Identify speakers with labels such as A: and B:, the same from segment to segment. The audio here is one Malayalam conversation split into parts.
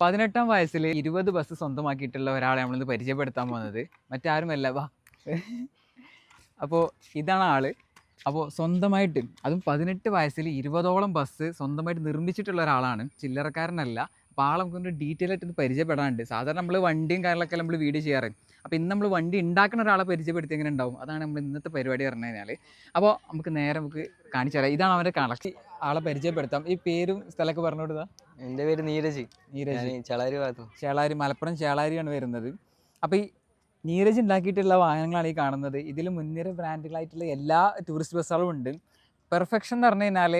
A: പതിനെട്ടാം വയസ്സിൽ ഇരുപത് ബസ് സ്വന്തമാക്കിയിട്ടുള്ള ഒരാളെ നമ്മളിന്ന് പരിചയപ്പെടുത്താൻ പോകുന്നത് മറ്റാരുമല്ല. വാ. അപ്പോൾ ഇതാണ് ആൾ. അപ്പോൾ സ്വന്തമായിട്ട് അതും പതിനെട്ട് വയസ്സിൽ ഇരുപതോളം ബസ് സ്വന്തമായിട്ട് നിർമ്മിച്ചിട്ടുള്ള ഒരാളാണ്. ചില്ലറക്കാരനല്ല. അപ്പോൾ ആളെ നമുക്കൊന്ന് ഡീറ്റെയിൽ ആയിട്ട് പരിചയപ്പെടാനുണ്ട്. സാധാരണ നമ്മൾ വണ്ടിയും കാര്യങ്ങളൊക്കെ നമ്മൾ വീഡിയോ ചെയ്യാറ്. അപ്പോൾ ഇന്ന് നമ്മൾ വണ്ടി ഉണ്ടാക്കുന്ന ഒരാളെ പരിചയപ്പെടുത്തി എങ്ങനെ ഉണ്ടാവും അതാണ് നമ്മൾ ഇന്നത്തെ പരിപാടി പറഞ്ഞു കഴിഞ്ഞാൽ അപ്പോൾ നമുക്ക് നേരെ നമുക്ക് കാണിച്ചു തരാം. ഇതാണ് അവന്റെ കണക്ഷൻ ആളെ പരിചയപ്പെടുത്താം. ഈ പേരും സ്ഥലമൊക്കെ പറഞ്ഞു കൊടുത്താ?
B: എന്റെ പേര് നീരജ്.
A: നീരജ്.
B: ചേളാരി ഭാഗത്തു.
A: ചേളാരി മലപ്പുറം ചേളാരിയാണ് വരുന്നത്. അപ്പോൾ ഈ നീരജ് ഉണ്ടാക്കിയിട്ടുള്ള വാഹനങ്ങളാണ് ഈ കാണുന്നത്. ഇതിൽ മുൻനിര ബ്രാൻഡുകളായിട്ടുള്ള എല്ലാ ടൂറിസ്റ്റ് ബസ്സുകളും ഉണ്ട്. പെർഫെക്ഷൻ എന്ന് പറഞ്ഞു കഴിഞ്ഞാൽ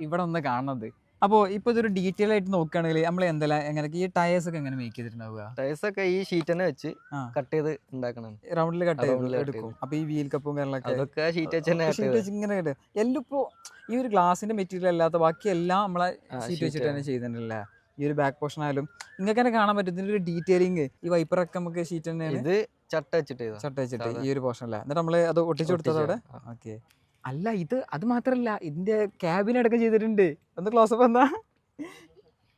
A: ഇവിടെ ഒന്ന് കാണുന്നത്. അപ്പോൾ ഇപ്പോൾ ഇതൊരു ഡീറ്റെയിൽ ആയിട്ട് നോക്കുകയാണെങ്കിൽ നമ്മൾ എന്തെല്ലാം എങ്ങനെ ഈ ടയേഴ്സ് ഒക്കെ എങ്ങനെ മേക്ക് ചെയ്തിട്ടുണ്ടാവുക?
B: ടയേഴ്സ് ഒക്കെ ഈ ഷീറ്റ് തന്നെ വെച്ച് കട്ട് ചെയ്ത് ഉണ്ടാക്കണം
A: റൗണ്ടിൽ കട്ട് ചെയ്ത് എടുക്കും. അപ്പോൾ ഈ വീൽ കപ്പും കാര്യങ്ങളൊക്കെ
B: അതൊക്കെ ഷീറ്റ് വെച്ച് തന്നെ
A: ഷീറ്റ് വെച്ച് ഇങ്ങനെ ഇടും. എല്ലാം ഇപ്പോൾ ഈ ഒരു ഗ്ലാസിന്റെ മെറ്റീരിയൽ അല്ലാത്ത ബാക്കി എല്ലാം നമ്മളെ ഷീറ്റ് വെച്ചിട്ട് തന്നെ ചെയ്തിട്ടുണ്ടല്ലേ? ഈ ഒരു ബാക്ക് പോർഷൻ ആയാലും നിങ്ങൾക്ക് തന്നെ കാണാൻ പറ്റും. ഒരു ഡീറ്റെയിലിംഗ് ഈ വൈപ്പറൊക്കെ നമുക്ക് ഷീറ്റ് തന്നെയാണ്.
B: ഇത് ചട്ട വെച്ചിട്ട്
A: ചട്ട വെച്ചിട്ട് ഈ ഒരു പോർഷൻ അല്ലേ? എന്നിട്ട് നമ്മൾ അത് ഒട്ടിച്ചു കൊടുത്തത് അവിടെ?
B: ഒട്ടിച്ച്,
A: ഓക്കെ അല്ല ഇത് അത് മാത്രല്ല. ഇതിന്റെ ക്യാബിൻ അടക്കം ചെയ്തിട്ടുണ്ട്. ഒന്ന് ക്ലോസ് അപ്പ് എന്താ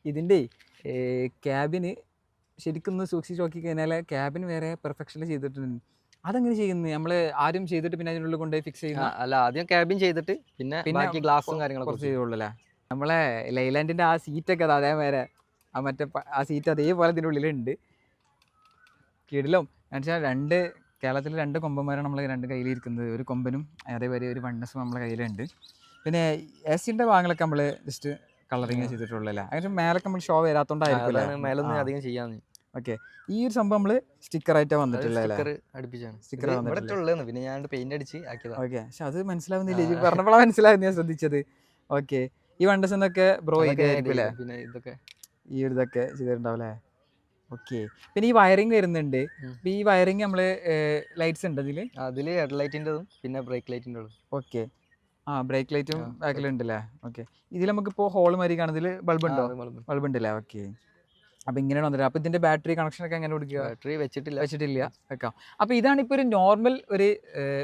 A: ഇതിന്റെ ക്യാബിന് ശരിക്കും സൂക്ഷിച്ച് നോക്കി കഴിഞ്ഞാൽ ക്യാബിൻ വേറെ പെർഫെക്ഷനിൽ ചെയ്തിട്ടുണ്ട്. അതെങ്ങനെ ചെയ്യുന്നത് നമ്മൾ ആരും ചെയ്തിട്ട് പിന്നെ അതിനുള്ളിൽ കൊണ്ടുപോയി ഫിക്സ്
B: ചെയ്യുന്നത്
A: ചെയ്യുന്ന
B: അല്ല ആദ്യം ക്യാബിൻ ചെയ്തിട്ട് പിന്നെ ബാക്കി ഗ്ലാസും കാര്യങ്ങളൊക്കെ
A: ചെയ്യുള്ളൂ അല്ലേ നമ്മളെ ലൈലാൻഡിന്റെ ആ സീറ്റൊക്കെ അതാ അതേമാരെ ആ മറ്റേ ആ സീറ്റ് അതേപോലെ ഇതിന്റെ ഉള്ളിലുണ്ട്. കിടിലും എന്നുവെച്ചാൽ രണ്ട് കേരളത്തിൽ രണ്ട് കൊമ്പന്മാരാണ് നമ്മൾ രണ്ട് കയ്യിലിരിക്കുന്നത്. ഒരു കൊമ്പനും അതേപോലെ ഒരു വണ്ണസും നമ്മളെ കയ്യിലുണ്ട്. പിന്നെ എ സിന്റെ ഭാഗങ്ങളൊക്കെ നമ്മൾ ജസ്റ്റ് കളറിങ് അല്ലേ അതിന് മേലൊക്കെ നമ്മൾ ഷോ വരാത്തോണ്ടായിരിക്കും
B: മേലൊന്നും അധികം ചെയ്യാന്ന്.
A: ഓക്കെ ഈ ഒരു സംഭവം അല്ലേ
B: സ്റ്റിക്കർ ഇത്
A: വന്നിട്ടില്ല.
B: പിന്നെ ഞാൻ പെയിന്റ് അടിച്ച്
A: ഓക്കെ പക്ഷെ അത് മനസ്സിലാവുന്നില്ല. പറഞ്ഞപ്പോഴാണ് മനസ്സിലാവുന്ന ഞാൻ ശ്രദ്ധിച്ചത്. ഓക്കെ ഈ ബ്രോ
B: അതൊക്കെ
A: ഇതായിരിക്കും
B: പിന്നെ ഇതൊക്കെ
A: ഈ ഒരു ഇതൊക്കെ ചെയ്തിട്ടുണ്ടാവും അല്ലേ ഓക്കെ. പിന്നെ ഈ വയറിംഗ് വരുന്നുണ്ട്. ഈ വയറിംഗ് നമ്മൾ ലൈറ്റ്സ് ഉണ്ട് അതിൽ?
B: അതിൽ ഹെഡ് ഹെഡ്ലൈറ്റിന്റെതും പിന്നെ ബ്രേക്ക് ലൈറ്റിന്റെ
A: ഓക്കെ. ആ ബ്രേക്ക് ലൈറ്റും ബാക്കിലും ഉണ്ടല്ലേ? ഓക്കെ. ഇതിൽ നമുക്കിപ്പോൾ ഹോൾ മാതിരി കാണുന്നതിൽ ബൾബ് ഉണ്ടോ? ബൾബ് ഉണ്ടല്ലേ? ഓക്കെ. അപ്പൊ ഇങ്ങനെയാണ് വന്നിട്ട് അപ്പൊ ഇതിന്റെ ബാറ്ററി കണക്ഷൻ ഒക്കെ എങ്ങനെ കൊടുക്കുക?
B: ബാറ്ററി വെച്ചിട്ടില്ല.
A: വെച്ചിട്ടില്ല. വെക്കാം. അപ്പൊ ഇതാണ് ഇപ്പൊ ഒരു നോർമൽ ഒരു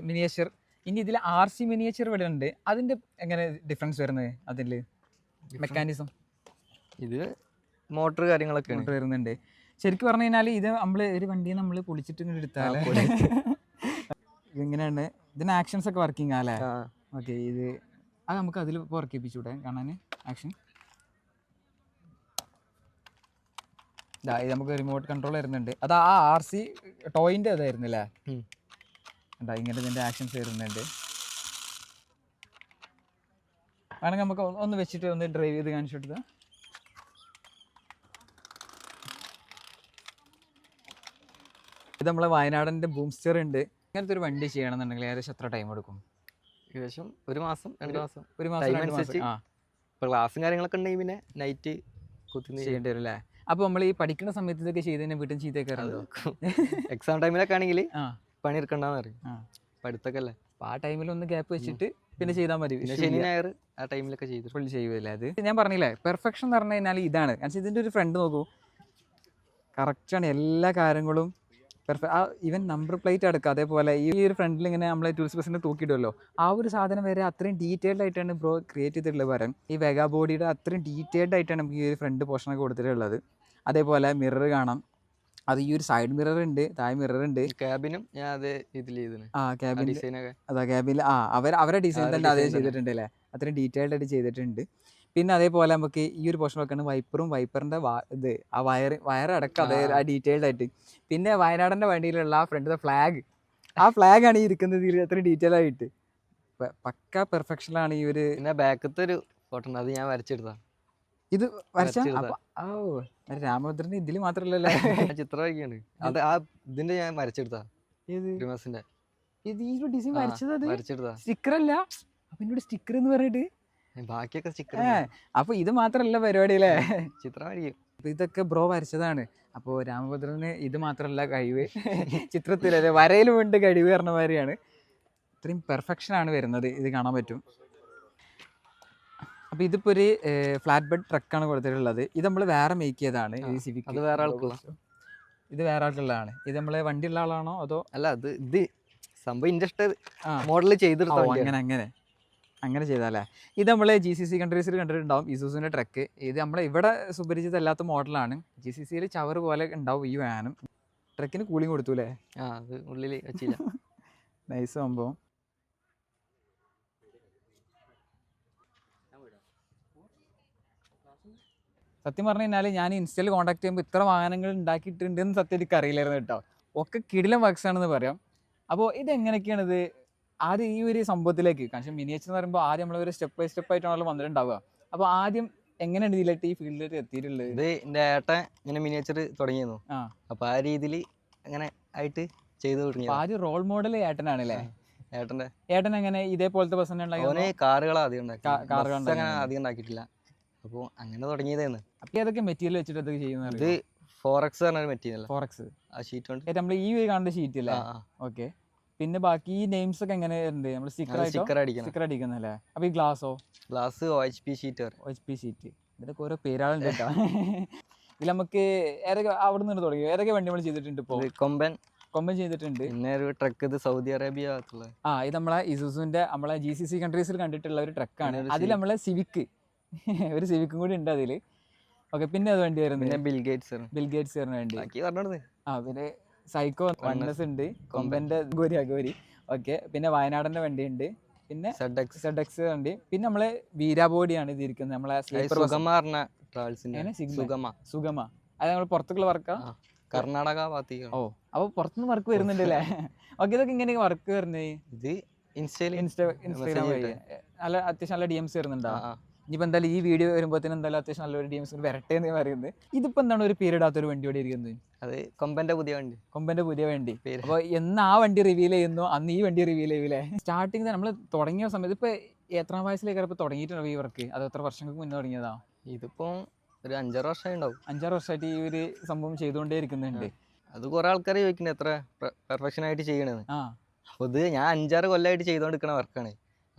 A: മിനിയേച്ചർ. ഇനി ഇതിൽ ആർ സി മിനിയേച്ചർ ഇവിടെ ഉണ്ട്. അതിന്റെ എങ്ങനെ ഡിഫറൻസ് വരുന്നത് അതിൽ? മെക്കാനിസം
B: ഇത് മോട്ടർ
A: കാര്യങ്ങളൊക്കെ വരുന്നുണ്ട്. ശരിക്കും പറഞ്ഞു കഴിഞ്ഞാൽ ഇത് നമ്മൾ ഒരു വണ്ടി നമ്മൾ പൊളിച്ചിട്ട് ഇങ്ങോട്ട് എടുത്താൽ. ഇങ്ങനെയാണ്. ഇതിന് ആക്ഷൻസ് ഒക്കെ വർക്കിംഗ്
B: ആല്ലേ
A: ഓക്കെ ഇത് അത് നമുക്ക് അതിൽ വർക്ക് ചെയ്യിപ്പിച്ചൂടെ കാണാൻ ആക്ഷൻ ഇതാ നമുക്ക് റിമോട്ട് കൺട്രോൾ വരുന്നുണ്ട്. അത് ആ ആർ സി ടോയിന്റെ അതായിരുന്നില്ലേ. ഉണ്ടാ ഇങ്ങനെ ഇതിന്റെ ആക്ഷൻസ് വരുന്നുണ്ട്. വേണമെങ്കിൽ നമുക്ക് ഒന്ന് ഒന്ന് വെച്ചിട്ട് ഒന്ന് ഡ്രൈവ് ചെയ്ത് കാണിച്ചു കൊടുത്താൽ ഇത് നമ്മളെ വയനാടിന്റെ ബൂംസ്റ്റർ ഉണ്ട്. ഇങ്ങനത്തെ ഒരു വണ്ടി ചെയ്യണമെന്നുണ്ടെങ്കിൽ ഏകദേശം എത്ര ടൈം എടുക്കും?
B: ഏകദേശം ഒരു മാസം രണ്ട് മാസം.
A: ഒരു മാസം രണ്ട് മാസം. ആ.
B: ഇപ്പൊ ക്ലാസ്സും കാര്യങ്ങളൊക്കെ ഉണ്ടെങ്കിൽ പിന്നെ നൈറ്റ് കുത്തി
A: ചെയ്യേണ്ടി വരും അല്ലേ അപ്പോൾ നമ്മൾ ഈ പഠിക്കുന്ന സമയത്ത് ഇതൊക്കെ ചെയ്ത് തന്നെ വീട്ടിൽ ചെയ്തേക്കാറുണ്ടോ
B: എക്സാം ടൈമിലൊക്കെ ആണെങ്കിൽ പണി എടുക്കണ്ടെന്ന് പറയും. പഠിത്തമൊക്കെ അല്ലേ?
A: ആ ടൈമിൽ ഒന്ന് ഗ്യാപ്പ് വെച്ചിട്ട് പിന്നെ ചെയ്താൽ മതി.
B: ശനി ഞായർ ആ ടൈമിലൊക്കെ ചെയ്ത്.
A: ഫുൾ ചെയ്യുമല്ലേ അത്? ഞാൻ പറഞ്ഞില്ലേ പെർഫെക്ഷൻ എന്ന് പറഞ്ഞു കഴിഞ്ഞാൽ ഇതാണ്. കാരണം ഇതിന്റെ ഒരു ഫ്രണ്ട് നോക്കൂ. കറക്റ്റാണ് എല്ലാ കാര്യങ്ങളും പെർഫെക്റ്റ് ആ ഈവൻ നമ്പർ പ്ലേറ്റ് അടക്കം അതേപോലെ ഈ ഒരു ഫ്രണ്ടിൽ ഇങ്ങനെ നമ്മൾ ടൂറിസ്റ്റ് ബസ്സിന്റെ തൂക്കിയിടുമല്ലോ ആ ഒരു സാധനം വരെ അത്രയും ഡീറ്റെയിൽഡ് ആയിട്ടാണ് ബ്രോ ക്രിയേറ്റ് ചെയ്തിട്ടുള്ളത് പറയാം. ഈ വെഗാ ബോഡിയുടെ അത്രയും ഡീറ്റെയിൽഡ് ആയിട്ടാണ് നമുക്ക് ഈ ഒരു ഫ്രണ്ട് പോർഷനൊക്കെ കൊടുത്തിട്ടുള്ളത്. അതേപോലെ മിറർ കാണാം. അത് ഈ ഒരു സൈഡ് മിറർ ഉണ്ട് താഴെ മിറർ ഉണ്ട്.
B: ക്യാബിനും ഞാൻ അതേ ഇതിൽ
A: ആ ക്യാബിൻ
B: ഡിസൈനൊക്കെ
A: അതാ ക്യാബിൽ ആ അവർ അവരുടെ ഡിസൈൻ തന്നെ അതേ ചെയ്തിട്ടുണ്ട് അല്ലേ? അത്രയും ഡീറ്റെയിൽഡ് ആയിട്ട് ചെയ്തിട്ടുണ്ട്. പിന്നെ അതേപോലെ നമുക്ക് ഈ ഒരു പോർഷൻ വെക്കുന്നത് വൈപ്പറും വൈപ്പറിന്റെ ഇത് ആ വയർ വയർ അടക്കം അതേ
B: ആ.
A: ഡീറ്റെയിൽഡ് ആയിട്ട്. പിന്നെ വയനാടിന്റെ വണ്ടിയിലുള്ള ആ ഫ്രണ്ടിലെ ഫ്ലാഗ് ആ ഫ്ലാഗ് ആണ് ഈ ഇരിക്കുന്നത് ഇതിൽ അത്രയും ഡീറ്റെയിൽ ആയിട്ട്. പക്ക പെർഫെക്ഷനിലാണ് ഈ ഒരു
B: പിന്നെ ബാക്കത്തെ ഒരു ഫോട്ടോ ഉണ്ട് അത് ഞാൻ വരച്ചെടുത്താ
A: ഇത് വരച്ച. ഓ രാമഭദ്രന് ഇതിൽ മാത്രല്ലല്ലേ.
B: ആ ചിത്രം വരയ്ക്കാണ് അത് ആ ഇതിന്റെ ഞാൻ വരച്ചെടുത്താ
A: ഇത് ഈ ഡിസൈൻ വരച്ചത്
B: വരച്ചെടുത്താ
A: സ്റ്റിക്കർ അല്ല. അപ്പൊ എന്നോട് സ്റ്റിക്കർ എന്ന് പറഞ്ഞിട്ട്?
B: ബാക്കിയൊക്കെ സ്റ്റിക്കർ
A: അപ്പൊ ഇത് മാത്രല്ല പരിപാടി അല്ലേ
B: ചിത്രം വരയ്ക്കും
A: ഇതൊക്കെ ബ്രോ വരച്ചതാണ്. അപ്പോൾ രാമഭദ്രന് ഇത് മാത്രമല്ല കഴിവ്. ചിത്രത്തിൽ അല്ലെ വരയിലും ഉണ്ട് കഴിവ് പറഞ്ഞ മാതിരിയാണ്. ഇത്രയും പെർഫെക്ഷൻ ആണ് വരുന്നത്. ഇത് കാണാൻ പറ്റും. അപ്പോൾ ഇതിപ്പോൾ ഒരു ഫ്ലാറ്റ് ബെഡ് ആണ് കൊടുത്തിട്ടുള്ളത്. ഇത് നമ്മൾ വേറെ മേക്ക് ചെയ്തതാണ്. ഈ
B: ആ,
A: സിവിക്
B: അത് വേറെ ആൾക്കുള്ള.
A: ഇത് വേറെ ആൾക്കുള്ളതാണ്. ഇത് നമ്മളെ വണ്ടിയുള്ള ആളാണോ അതോ
B: അല്ല അത് ഇത് സംഭവം ഇൻഡസ്റ്റ്
A: ആ.
B: മോഡൽ
A: ഓ, അങ്ങനെ അങ്ങനെ. അങ്ങനെ ചെയ്താലേ? ഇത് നമ്മൾ ജി സി സി കൺട്രീസിൽ കണ്ടിട്ടുണ്ടാവും ഇസൂസിന്റെ ട്രക്ക് ഇത് നമ്മളെ ഇവിടെ സുപരിചിതമല്ലാത്ത മോഡലാണ് ജി സി സിയിൽ ചവർ പോലെ ഉണ്ടാവും ഈ വാനും ട്രക്കിന് കൂളിംഗ് കൊടുത്തു അല്ലേ
B: ആ അത് ഉള്ളിൽ വെച്ചില്ല.
A: നൈസ് സംഭവം. സത്യം പറഞ്ഞു കഴിഞ്ഞാൽ ഞാൻ ഇൻസ്റ്റയിൽ കോൺടാക്ട് ചെയ്യുമ്പോൾ ഇത്ര വാഹനങ്ങൾ ഉണ്ടാക്കിയിട്ടുണ്ടെന്ന് സത്യം എനിക്ക് അറിയില്ലായിരുന്നു കേട്ടോ. ഒക്കെ കിടിലം വർക്ക്സ് ആണെന്ന് പറയാം. അപ്പോൾ ഇതെങ്ങനെയൊക്കെയാണ് ഇത് ആദ്യം ഈ ഒരു സംഭവത്തിലേക്ക് കാരണം മിനിയേച്ചർ എന്ന് പറയുമ്പോൾ ആദ്യം നമ്മൾ ഒരു സ്റ്റെപ്പ് ബൈ സ്റ്റെപ്പ് ആയിട്ടാണല്ലോ വന്നിട്ടുണ്ടാവുക. അപ്പോൾ ആദ്യം എങ്ങനെയാണ് ഇതിലേക്ക് ഈ ഫീൽഡിലേക്ക് എത്തിയിട്ടുള്ളത്?
B: ഇത് എന്റെ ഏട്ടൻ ഇങ്ങനെ മിനിയേച്ചർ തുടങ്ങിയിരുന്നു.
A: അപ്പോൾ
B: അപ്പൊ ആ രീതിയിൽ അങ്ങനെ ആയിട്ട് ചെയ്തു തുടങ്ങി.
A: ആദ്യം റോൾ മോഡൽ ഏട്ടനാണ് അല്ലേ?
B: ഏട്ടന്റെ
A: ഏട്ടൻ എങ്ങനെ ഇതേപോലത്തെ ബസ് തന്നെ?
B: അവന് കാറുകളാ അധികം
A: കാറുകൾ
B: അങ്ങനെ. അധികം ഉണ്ടാക്കിയിട്ടില്ല. അപ്പോൾ അങ്ങനെ തുടങ്ങിയതായിരുന്നു
A: അപ്പോൾ ഏതൊക്കെ മെറ്റീരിയൽ വെച്ചിട്ട് അതൊക്കെ
B: ഇത് ഫോറക്സ് പറഞ്ഞ ഒരു മെറ്റീരിയൽ
A: ഫോറക്സ്
B: ആ ഷീറ്റ് ഉണ്ട്
A: നമ്മൾ ഈ കാണുന്ന ഷീറ്റ് അല്ലേ? ഓക്കെ പിന്നെ ബാക്കി ഈ നെയിംസ് ഒക്കെ എങ്ങനെ ഉണ്ട് നമ്മൾ സ്റ്റിക്കർ
B: സ്റ്റിക്കർ അടിക്കണം.
A: സ്റ്റിക്കർ അടിക്കുന്നല്ലേ അപ്പോൾ ഈ ഗ്ലാസോ
B: glass O H P sheet O
A: H P sheet ഇതിലൊക്കെ ഓരോ പേരാളുണ്ട് കേട്ടോ. ഇതിൽ നമുക്ക് ഏതൊക്കെ അവിടെ നിന്ന് തുടങ്ങി ഏതൊക്കെ വണ്ടി നമ്മൾ ചെയ്തിട്ടുണ്ട് ഇപ്പോൾ
B: കൊമ്പൻ.
A: കൊമ്പൻ ചെയ്തിട്ടുണ്ട്.
B: പിന്നെ ഒരു ട്രക്ക് ഇത് സൗദി അറേബ്യ
A: ആ ഇത് നമ്മളെ ഇസൂസുവിന്റെ നമ്മളെ ജി സി സി കൺട്രീസിൽ കണ്ടിട്ടുള്ള ഒരു ട്രക്കാണ്
B: ആണ്.
A: അതിൽ നമ്മളെ സിവിക്ക് ഒരു സിവിക്കും കൂടി ഉണ്ട് അതിൽ. ഓക്കെ പിന്നെ അത് വണ്ടി വരുന്നത്?
B: ബിൽ ബിൽഗേറ്റ്സ്
A: ബിൽ ഗേറ്റ്സ് വണ്ടി. ആ പിന്നെ സൈക്കോ വണ്ണസ് ഉണ്ട് കൊമ്പന്റെ ഗോരി അഗോരി. ഓക്കെ. പിന്നെ വയനാടന്റെ വണ്ടി ഉണ്ട് പിന്നെ സെഡക്സ് വണ്ടി. പിന്നെ നമ്മൾ വീരാബോഡിയാണ് ഇത് ഇരിക്കുന്നത് നമ്മളെ
B: സുഗമ
A: അത് നമ്മൾ പുറത്തേക്കുള്ള വർക്കാ?
B: കർണാടക ഭാഗത്തേക്ക്
A: ഓ അപ്പൊ പുറത്തുനിന്ന് വർക്ക് വരുന്നുണ്ട് അല്ലേ ഓക്കെ ഇതൊക്കെ ഇങ്ങനെ വർക്ക് വരുന്നത്?
B: ഇത്
A: ഇൻസ്റ്റാഗ്രാം വഴി. നല്ല അത്യാവശ്യം നല്ല ഡി എംസ് വരുന്നുണ്ടോ. ഇനിയിപ്പോൾ എന്തായാലും ഈ വീഡിയോ വരുമ്പോഴത്തേനും എന്തായാലും അത്യാവശ്യം നല്ലൊരു ഡി എംസ് വരട്ടെ എന്ന് പറയുന്നത്. ഇതിപ്പോൾ എന്താണ് ഒരു പേര് ഇടാത്തൊരു വണ്ടി ഇവിടെ ഇരിക്കുന്നത്?
B: അത് കൊമ്പന്റെ പുതിയ വണ്ടി.
A: കൊമ്പന്റെ പുതിയ വണ്ടി. അപ്പോൾ എന്ന് ആ വണ്ടി റിവീൽ ചെയ്യുന്നു? അന്ന് ഈ വണ്ടി റിവീൽ ചെയ്യൂലേ? സ്റ്റാർട്ടിങ് നമ്മൾ തുടങ്ങിയ സമയത്ത് ഇപ്പോൾ എത്രാം വയസ്സിലേക്ക് ഇപ്പോൾ തുടങ്ങിയിട്ടുണ്ടോ ഈ വർക്ക് അത് എത്ര വർഷങ്ങൾക്ക് മുന്നേ തുടങ്ങിയതാ?
B: ഇതിപ്പോൾ ഒരു അഞ്ചാറ് വർഷമായി ഉണ്ടാവും.
A: അഞ്ചാറ് വർഷമായിട്ട് ഈ ഒരു സംഭവം ചെയ്തുകൊണ്ടേ ഇരിക്കുന്നുണ്ട്.
B: അത് കുറെ ആൾക്കാർ ചോദിക്കുന്നത് എത്ര പെർഫെക്ഷൻ ആയിട്ട് ചെയ്യണെന്ന്.
A: ആ.
B: അപ്പൊ ഇത് ഞാൻ അഞ്ചാറ് കൊല്ലമായിട്ട് ചെയ്തുകൊണ്ടിരിക്കുന്ന വർക്കാണ്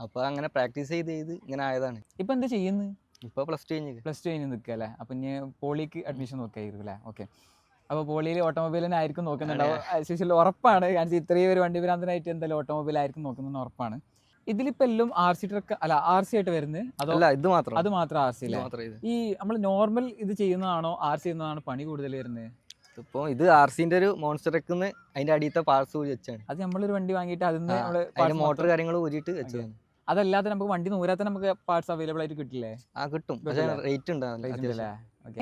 B: അപ്പൊ അങ്ങനെ പ്രാക്ടീസ് ചെയ്ത് ചെയ്ത് ഇങ്ങനെ ആയതാണ്.
A: ഇപ്പൊ എന്താ ചെയ്യുന്നത്
B: ഇപ്പോൾ പ്ലസ് ടു കഴിഞ്ഞ്
A: പ്ലസ് ടു കഴിഞ്ഞ് നിൽക്കുക അല്ലേ? അപ്പം ഇനി പോളിക്ക് അഡ്മിഷൻ നോക്കായിരുന്നു അല്ലേ? ഓക്കെ അപ്പോൾ പോളിയിൽ ഓട്ടോമൊബൈലിനെ ആയിരിക്കും നോക്കുന്നുണ്ടാവും ശേഷം ഉറപ്പാണ്. കാരണം ഇത്രയും ഒരു വണ്ടി ഭ്രാന്തനായിട്ട് എന്തായാലും ഓട്ടോമൊബൈൽ ആയിരിക്കും നോക്കുന്നതെന്ന് ഉറപ്പാണ്. ഇതിലിപ്പോൾ എല്ലാം ആർ സി ട്രക്ക് അല്ല ആർ സി ആയിട്ട് വരുന്നത് അതോ
B: അല്ല ഇത് മാത്രം.
A: അത് മാത്രം ആർ സി ഈ നമ്മൾ നോർമൽ ഇത് ചെയ്യുന്നതാണോ ആർ സി ചെയ്യുന്നതാണോ പണി കൂടുതൽ വരുന്നത്
B: ഇപ്പോൾ ഇത് ആർ സിന്റെ ഒരു മോൺസ്റ്റർ ട്രക്കിന്ന് അതിന്റെ അടിയത്തെ പാർട്സ് ഊരി വെച്ചാണ്.
A: അത് നമ്മളൊരു വണ്ടി വാങ്ങിയിട്ട് അതിന്
B: മോട്ടർ കാര്യങ്ങൾ ഊരിയിട്ട് വെച്ചതാണ്.
A: അതല്ലാതെ നമുക്ക് വണ്ടി നൂരാത്ത നമുക്ക് പാർട്സ് അവൈലബിൾ ആയിട്ട് കിട്ടില്ലേ?
B: ആ കിട്ടും. പക്ഷേ റേറ്റ് ഉണ്ട്.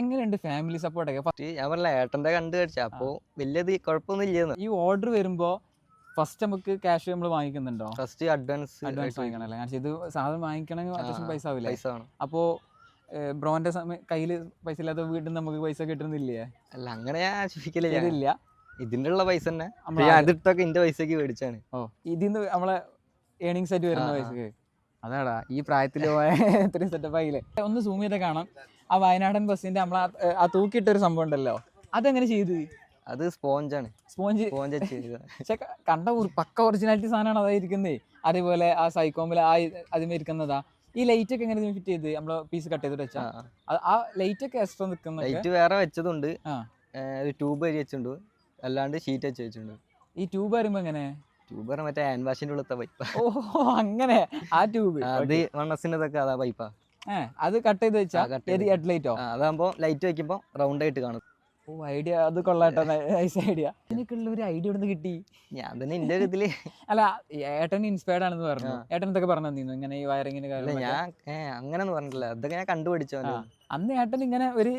A: എങ്ങനെയുണ്ട് ഫാമിലി സപ്പോർട്ട്
B: ഒക്കെ? ഞാൻ പറഞ്ഞ ഏട്ടന്റെ കണ്ടു കഴിച്ചാ അപ്പൊ വലിയത് കുഴപ്പമൊന്നും
A: ഈ ഓർഡർ വരുമ്പോ ഫസ്റ്റ് നമുക്ക് ക്യാഷ് നമ്മൾ വാങ്ങിക്കുന്നുണ്ടോ?
B: ഫസ്റ്റ് അഡ്വാൻസ്
A: അഡ്വാൻസ് വാങ്ങിക്കണല്ലേ കാരണം ഇത് സാധനം വാങ്ങിക്കണമെങ്കിൽ അത്യാവശ്യം പൈസ ആവില്ല?
B: പൈസ വേണം.
A: അപ്പോൾ ബ്രോന്റെ സമയം കയ്യിൽ പൈസ ഇല്ലാത്ത വീട്ടിൽ നമുക്ക് പൈസ കിട്ടുന്നില്ലേ?
B: അല്ല അങ്ങനെ ഞാൻ ഇതിന്റെ ഉള്ള പൈസ തന്നെ. ഞാൻ അതിട്ടൊക്കെ എന്റെ പൈസക്ക് മേടിച്ചാണ്.
A: ഓ ഇതിന്ന് നമ്മളെ ഏണിങ്സ് ആയിട്ട് വരുന്ന. പൈസക്ക്? അതാടാ ഈ പ്രായത്തിൽ പോയ ഇത്രയും സെറ്റപ്പ് ആയില്ലേ? ഒന്ന് സൂം ചെയ്ത് കാണാം. ആ വയനാടൻ ബസ്സിന്റെ നമ്മൾ ആ- തൂക്കിയിട്ടൊരു തൂക്കിയിട്ട ഒരു സംഭവം ഉണ്ടല്ലോ. അതെങ്ങനെ ചെയ്ത്?
B: അത് സ്പോഞ്ചാണ്
A: സ്പോഞ്ച്
B: സ്പോഞ്ച്.
A: പക്ഷെ കണ്ട ഒരു പക്ക ഒറിജിനാലിറ്റി സാധനമാണ് അതായിരിക്കുന്നത് അതേപോലെ ആ സൈക്കോമിൽ ആ അതിമേ ഇരിക്കുന്നതാ. ഈ ലൈറ്റ് ഒക്കെ എങ്ങനെ ഫിറ്റ് ചെയ്ത്? നമ്മൾ പീസ് കട്ട് ചെയ്തിട്ട് വെച്ചാ?
B: ആ,
A: ലൈറ്റ് ഒക്കെ എക്സ്ട്രാ നിൽക്കുന്നൊക്കെ
B: ലൈറ്റ് വേറെ വെച്ചതുണ്ട്. ട്യൂബ് വരി വെച്ചിട്ടുണ്ട്. അല്ലാണ്ട് ഷീറ്റ് വെച്ച് വെച്ചിട്ടുണ്ട്.
A: ഈ ട്യൂബ് വരുമ്പോ എങ്ങനെ?
B: ട്യൂബ് മറ്റേ ഹാൻഡ് വാഷിന്റെ ഉള്ളത്തെ പൈപ്പ
A: ഓ അങ്ങനെ. ആ ട്യൂബ്.
B: അത് വണ്ണസിന്റെതൊക്കെ അതാ പൈപ്പാ
A: അത് കട്ട് ചെയ്ത് വെച്ചാ
B: കട്ട്
A: ഏത്
B: ചെയ്ത്.
A: ഹെഡ് ലൈറ്റോ
B: അതാകുമ്പോ ലൈറ്റ് വെക്കുമ്പോ റൗണ്ട് ആയിട്ട് കാണും.
A: ഓ ഐഡിയ അത് കൊള്ളാട്ടോ. നൈസ് ഐഡിയ എനിക്കുള്ള ഒരു ഐഡിയ ഇവിടെ കിട്ടി?
B: ഞാൻ തന്നെ എന്റെ ഒരു ഇതിൽ.
A: അല്ല ഏട്ടൻ ഇൻസ്പയർഡ് ആണെന്ന് പറഞ്ഞു. ഏട്ടൻ എന്തൊക്കെ പറഞ്ഞു തന്നിരുന്നു? ഇങ്ങനെ ഈ വയറിങ്ങിന് കാര്യം
B: ഞാൻ അങ്ങനെ പറഞ്ഞിട്ടില്ല. അതൊക്കെ ഞാൻ കണ്ടുപിടിച്ചോ.
A: അന്ന് ഏട്ടൻ ഇങ്ങനെ ഒരു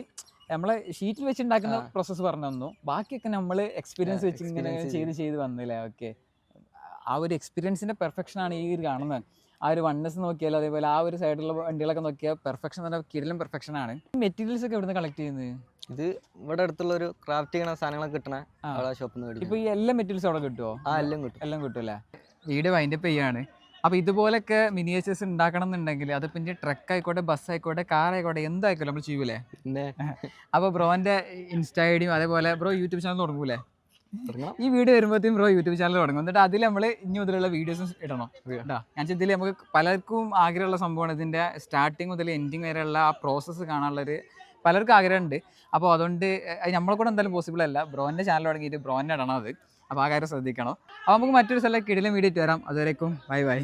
A: നമ്മളെ ഷീറ്റിൽ വെച്ചുണ്ടാക്കുന്ന. പ്രോസസ്സ് പറഞ്ഞു തന്നു. ബാക്കിയൊക്കെ നമ്മൾ എക്സ്പീരിയൻസ് വെച്ച് ഇങ്ങനെ ചെയ്ത് ചെയ്ത്. വന്നില്ലേ? ഓക്കെ ആ ഒരു എക്സ്പീരിയൻസിന്റെ പെർഫെക്ഷനാണ് ഈ ഒരു കാണുന്നത്. ആ ഒരു വണ്ണസ് നോക്കിയാൽ അതേപോലെ ആ ഒരു സൈഡിലുള്ള വണ്ടികളൊക്കെ നോക്കിയാൽ പെർഫെക്ഷൻ തന്നെ കിരലും പെർഫെക്ഷൻ ആണ്. മെറ്റീരിയൽസ് ഒക്കെ ഇവിടുന്ന് കളക്ട് ചെയ്യുന്നത്?
B: ഇത് ഇവിടെ അടുത്തുള്ള ഒരു ക്രാഫ്റ്റ് ചെയ്യണ സാധനങ്ങളൊക്കെ കിട്ടണ അവിടെ ഷോപ്പിൽ നിന്ന്
A: ഇപ്പൊ ഈ എല്ലാ മെറ്റീരിയൽസ് അവിടെ കിട്ടുമോ
B: ആ എല്ലാം കിട്ടും.
A: എല്ലാം കിട്ടുമല്ലേ വീഡിയോ വൈൻഡപ്പ് ചെയ്യാണ്. അപ്പോൾ ഇതുപോലൊക്കെ മിനിയേച്ചേഴ്സ് ഉണ്ടാക്കണം എന്നുണ്ടെങ്കിൽ അത് ഇനി ട്രക്ക് ആയിക്കോട്ടെ ബസ് ആയിക്കോട്ടെ കാർ ആയിക്കോട്ടെ എന്തായിക്കോട്ടെ നമ്മൾ ചെയ്യൂലേ?
B: അപ്പൊ
A: ബ്രോന്റെ ബ്രോന്റെ ഇൻസ്റ്റാ ഐ ഡിയും അതേപോലെ ബ്രോ യൂട്യൂബ് ചാനൽ തുടങ്ങൂലേ. ഈ വീഡിയോ വരുമ്പോഴത്തേക്കും ബ്രോ യൂട്യൂബ് ചാനൽ തുടങ്ങും. എന്നിട്ട് അതിൽ നമ്മൾ ഇനി മുതലുള്ള വീഡിയോസും ഇടണം. കേട്ടോ ഞാൻ ഇതിൽ നമുക്ക് പലർക്കും ആഗ്രഹമുള്ള സംഭവമാണ്. ഇതിന്റെ സ്റ്റാർട്ടിങ് മുതൽ എൻഡിങ് വരെയുള്ള ആ പ്രോസസ്സ് കാണാനുള്ളൊരു പലർക്കും ആഗ്രഹമുണ്ട്. അപ്പോൾ അതുകൊണ്ട് അത് നമ്മളെ കൂടെ എന്തായാലും പോസിബിൾ അല്ല. ബ്രോന്റെ ചാനൽ തുടങ്ങിയിട്ട് ബ്രോനെ ഇടണം അത്. അപ്പോൾ ആ കാര്യം ശ്രദ്ധിക്കണം. അപ്പോൾ നമുക്ക് മറ്റൊരു സ്ഥലം കിടിലും വീഡിയോ വരാം. അതുവരേക്കും ബൈ ബൈ